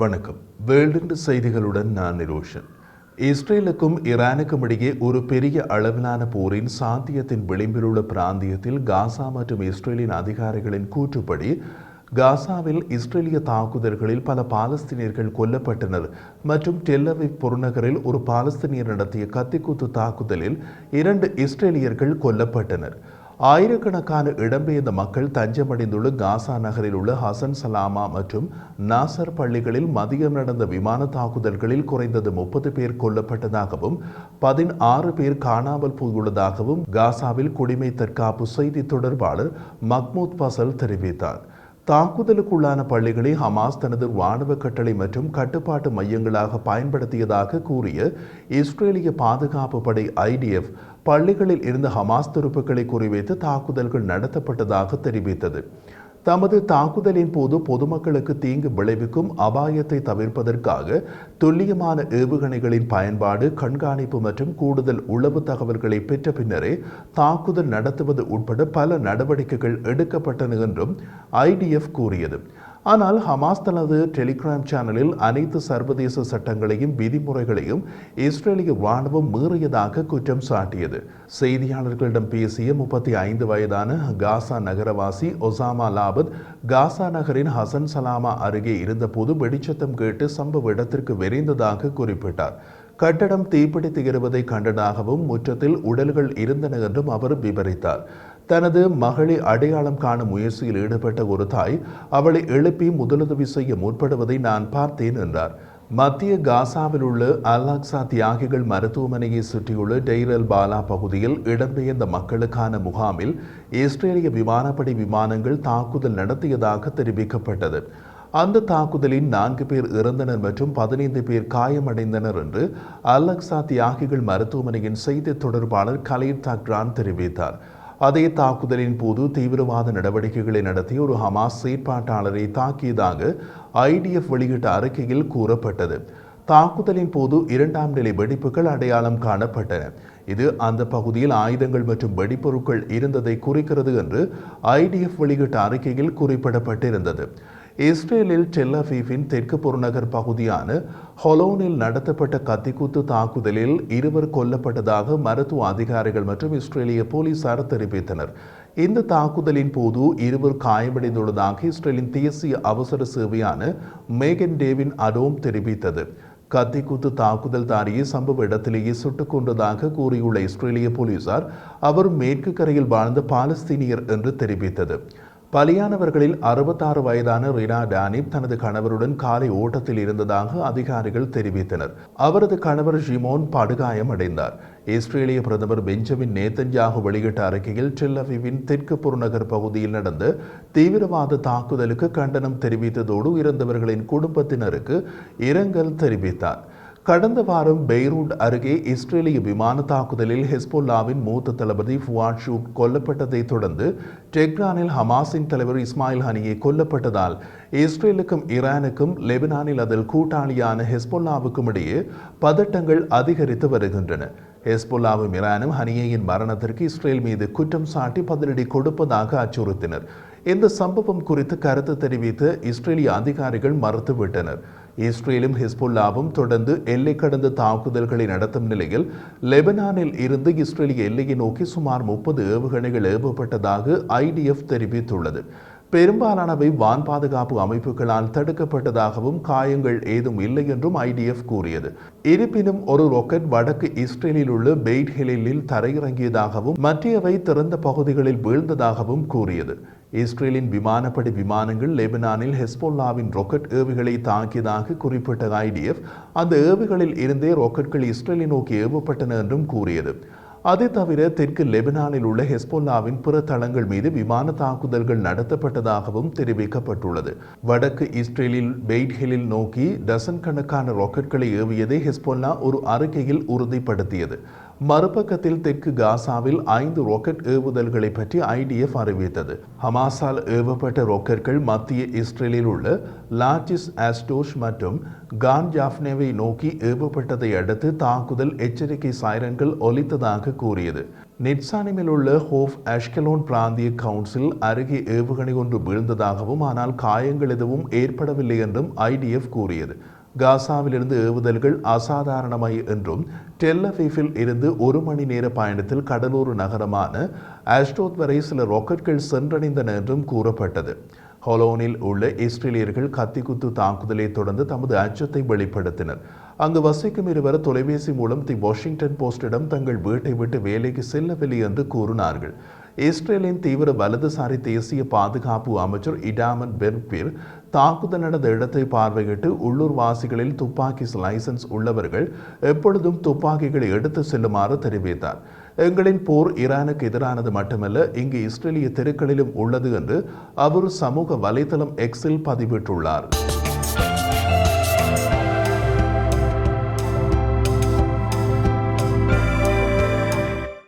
வணக்கம். வேர்ல்டு செய்திகளுடன் நான் நிரோஷன். இஸ்ரேலுக்கும் ஈரானுக்கும் இடையே ஒரு பெரிய அளவிலான போரின் சாத்தியத்தின் விளிம்பிலுள்ள பிராந்தியத்தில் காசா மற்றும் இஸ்ரேலின் அதிகாரிகளின் கூற்றுப்படி காசாவில் இஸ்ரேலிய தாக்குதல்களில் பல பாலஸ்தீனியர்கள் கொல்லப்பட்டனர் மற்றும் டெல்லவி புறநகரில் ஒரு பாலஸ்தீனியர் நடத்திய கத்திக்குத்து தாக்குதலில் இரண்டு இஸ்ரேலியர்கள் கொல்லப்பட்டனர். ஆயிரக்கணக்கான இடம்பெயர்ந்த மக்கள் தஞ்சமடைந்துள்ள காசா நகரில் உள்ள ஹசன் சலாமா மற்றும் நாசர் பள்ளிகளில் மதியம் நடந்த விமான தாக்குதல்களில் குறைந்தது முப்பது பேர் கொல்லப்பட்டதாகவும் பதினாறு பேர் காணாமல் போயுள்ளதாகவும் காசாவில் குடிமை தற்காப்பு செய்தி தொடர்பாளர் மக்மூத் பசல் தெரிவித்தார். தாக்குதலுக்குள்ளான பள்ளிகளை ஹமாஸ் தனது இராணுவ கட்டளை மற்றும் கட்டுப்பாட்டு மையங்களாக பயன்படுத்தியதாக கூறிய இஸ்ரேலிய பாதுகாப்பு படை ஐடிஎஃப் பள்ளிகளில் இருந்த ஹமாஸ் துருப்புக்களை குறிவைத்து தாக்குதல்கள் நடத்தப்பட்டதாக தெரிவித்தது. தமது தாக்குதலின் போது பொதுமக்களுக்கு தீங்கு விளைவிக்கும் அபாயத்தை தவிர்ப்பதற்காக துல்லியமான ஏவுகணைகளின் பயன்பாடு கண்காணிப்பு மற்றும் கூடுதல் உளவு தகவல்களை பெற்ற பின்னரே தாக்குதல் நடத்துவது உட்பட பல நடவடிக்கைகள் எடுக்கப்பட்டன என்றும் ஐடிஎஃப் கூறியது. ஆனால் ஹமாஸ் தனது டெலிகிராம் சேனலில் அனைத்து சர்வதேச சட்டங்களையும் விதிமுறைகளையும் இஸ்ரேலிய ராணுவம் மீறியதாக குற்றம் சாட்டியது. செய்தியாளர்களிடம் பேசிய முப்பத்தி ஐந்து வயதான காசா நகரவாசி ஒசாமா லாபத் காசா நகரின் ஹசன் சலாமா அருகே இருந்தபோது வெடிச்சத்தம் கேட்டு சம்பவ இடத்திற்கு விரைந்ததாக குறிப்பிட்டார். கட்டடம் தீப்பிடித்து எறுவதை கண்டதாகவும் முற்றத்தில் உடல்கள் இருந்தன என்றும் அவர் விவரித்தார். தனது மகளை அடையாளம் காணும் முயற்சியில் ஈடுபட்ட ஒரு தாய் அவளை எழுப்பி முதலுதவி செய்ய முற்படுவதை நான் பார்த்தேன் என்றார். மத்திய காசாவில் உள்ள அல்லாக்சா தியாகிகள் மருத்துவமனையை சுற்றியுள்ள டெய்ரல் பாலா பகுதியில் இடம்பெயர்ந்த மக்களுக்கான முகாமில் இஸ்ரேலிய விமானப்படை விமானங்கள் தாக்குதல் நடத்தியதாக தெரிவிக்கப்பட்டது. அந்த தாக்குதலில் நான்கு பேர் இறந்தனர் மற்றும் பதினைந்து பேர் காயமடைந்தனர் என்று அலக்சா தியாகிகள் மருத்துவமனையின் செய்தி தொடர்பாளர் கலீர் தக்ரான் தெரிவித்தார். அதே தாக்குதலின் போது தீவிரவாத நடவடிக்கைகளை நடத்திய ஒரு ஹமாஸ் செயற்பாட்டாளரை தாக்கியதாக ஐடிஎஃப் வெளியிட்ட அறிக்கையில் கூறப்பட்டது. தாக்குதலின் போது இரண்டாம் நிலை வெடிப்புகள் அடையாளம் காணப்பட்டன. இது அந்த பகுதியில் ஆயுதங்கள் மற்றும் வெடிப்பொருட்கள் இருந்ததை குறிக்கிறது என்று ஐடிஎஃப் வெளியிட்ட அறிக்கையில் குறிப்பிடப்பட்டிருந்தது. இஸ்ரேலில் டெல்லஃபீஃபின் தெற்கு புறநகர் பகுதியான ஹொலோனில் நடத்தப்பட்ட கத்திக்குத்து தாக்குதலில் இருவர் கொல்லப்பட்டதாக மருத்துவ அதிகாரிகள் மற்றும் இஸ்ரேலிய போலீசார் தெரிவித்தனர். இந்த தாக்குதலின் போது இருவர் காயமடைந்துள்ளதாக இஸ்ரேலின் தேசிய அவசர சேவையான மேகன் டேவின் அடோம் தெரிவித்தது. கத்திக்குத்து தாக்குதல்தாரியை சம்பவ இடத்திலேயே சுட்டுக் கொண்டதாக கூறியுள்ள இஸ்ரேலிய போலீசார் அவர் மேற்கு கரையில் வாழ்ந்த பாலஸ்தீனியர் என்று தெரிவித்தது. பலியானவர்களில் அறுபத்தாறு வயதான ரினா டானிப் தனது கணவருடன் காலை ஓட்டத்தில் இருந்ததாக அதிகாரிகள் தெரிவித்தனர். அவரது கணவர் ஜிமோன் படுகாயம் அடைந்தார் இஸ்ரேலிய பிரதமர் பெஞ்சமின் நேத்தன்யாகு வெளியிட்ட அறிக்கையில் டெல்லவிவின் தெற்கு புறநகர் பகுதியில் நடந்த தீவிரவாத தாக்குதலுக்கு கண்டனம் தெரிவித்ததோடு இறந்தவர்களின் குடும்பத்தினருக்கு இரங்கல் தெரிவித்தார். கடந்த வாரம் பெய்ரூட் அருகே இஸ்ரேலிய விமான தாக்குதலில் ஹெஸ்போல்லாவின் மூத்த தளபதி ஃபுவாட் ஷூக் கொல்லப்பட்டதை தொடர்ந்து டெக்ரானில் ஹமாஸின் தலைவர் இஸ்மாயில் ஹனியை கொல்லப்பட்டதால் இஸ்ரேலுக்கும் ஈரானுக்கும் லெபனானில் அதில் கூட்டாளியான ஹெஸ்போல்லாவுக்கும் இடையே பதட்டங்கள் அதிகரித்து வருகின்றன. ஹெஸ்போல்லாவும் ஈரானும் ஹனியையின் மரணத்திற்கு இஸ்ரேல் மீது குற்றம் சாட்டி பதிலடி கொடுப்பதாக அச்சுறுத்தினர். இந்த சம்பவம் குறித்து கருத்து தெரிவித்து இஸ்ரேலிய அதிகாரிகள் மறுத்துவிட்டனர். இஸ்ரேலும் ஹிஸ்புல்லாவும் தொடர்ந்து எல்லை கடந்த தாக்குதல்களை நடத்தும் நிலையில் லெபனானில் இருந்து இஸ்ரேலிய எல்லையை நோக்கி சுமார் முப்பது ஏவுகணைகள் ஏவப்பட்டதாக ஐடிஎஃப் தெரிவித்துள்ளது. பெரும்பாலானவை வான் பாதுகாப்பு அமைப்புகளால் தடுக்கப்பட்டதாகவும் காயங்கள் ஏதும் இல்லை என்றும் ஐடிஎஃப் கூறியது. இருப்பினும் ஒரு ராக்கெட் வடக்கு இஸ்ரேலில் உள்ள பெய்ட் ஹிலில் தரையிறங்கியதாகவும் மற்றவை திறந்த பகுதிகளில் வீழ்ந்ததாகவும் கூறியது. இஸ்ரேலின் விமானப்படை விமானங்கள் லெபனானில் ஹெஸ்போல்லாவின் ராக்கெட் ஏவுகளை தாக்கியதாக குறிப்பிட்ட ஐடிஎஃப் அந்த ஏவுகளில் இருந்தே ராக்கெட்கள் இஸ்ரேலை நோக்கி ஏவப்பட்டன என்றும் கூறியது. அதே தவிர தெற்கு லெபனானில் உள்ள ஹெஸ்போல்லாவின் பிற தளங்கள் மீது விமான தாக்குதல்கள் நடத்தப்பட்டதாகவும் தெரிவிக்கப்பட்டுள்ளது. வடக்கு இஸ்ரேலில் பெய்ட்ஹிலில் நோக்கி டசன் கணக்கான ராக்கெட்களை ஏவியதை ஹெஸ்போல்லா ஒரு அறிக்கையில் உறுதிப்படுத்தியது. மறுபக்கத்தில் தெற்கு காசாவில் ஐந்து ராக்கெட் ஏவுதல்களை பற்றி ஐடிஎஃப் அறிவித்தது. ஹமாஸால் ஏவப்பட்ட ராக்கெட்கள் மத்திய இஸ்ரேலில் உள்ள லாட்டிஸ் ஆஸ்டோஷ் மற்றும் கான் ஜாஃப்னேவை நோக்கி ஏவப்பட்டதை அடுத்து தாக்குதல் எச்சரிக்கை சைரன்கள் ஒலித்ததாக கூறியது. நெட்சானிமில் உள்ள ஹோஃப் அஷ்கலோன் பிராந்திய கவுன்சில் அருகே ஏவுகணை ஒன்று வீழ்ந்ததாகவும் ஆனால் காயங்கள் எதுவும் ஏற்படவில்லை என்றும் ஐடிஎஃப் கூறியது. காசாவிலிருந்து ஏவுதல்கள் அசாதாரணமை என்றும் டெல்லஃபீஃபில் இருந்து ஒரு மணி நேர பயணத்தில் கடலூர் நகரமான ஆஸ்டோத் வரை சில ராக்கெட்கள் சென்றடைந்தன என்றும் கூறப்பட்டது. ஹொலோனில் உள்ள இஸ்ரேலியர்கள் கத்திக்குத்து தாக்குதலை தொடர்ந்து தமது அச்சத்தை வெளிப்படுத்தினர். அங்கு வசிக்கும் இருவர் தொலைபேசி மூலம் தி வாஷிங்டன் போஸ்டிடம் தங்கள் வீட்டை விட்டு வேலைக்கு செல்லவில்லை என்று கூறினார்கள். இஸ்ரேலின் தீவிர வலதுசாரி தேசிய பாதுகாப்பு அமைச்சர் இடாமன் பெர்பிர் தாக்குதல் நடந்த இடத்தை பார்வையிட்டு உள்ளூர் வாசிகளில் துப்பாக்கி லைசன்ஸ் உள்ளவர்கள் எப்பொழுதும் துப்பாக்கிகளை எடுத்து செல்லுமாறு தெரிவித்தார் எங்களின் போர் ஈரானுக்கு எதிரானது மட்டுமல்ல இங்கு இஸ்ரேலிய தெருக்களிலும் உள்ளது என்று அவர் சமூக வலைதளம் எக்ஸில் பதிவிட்டுள்ளார்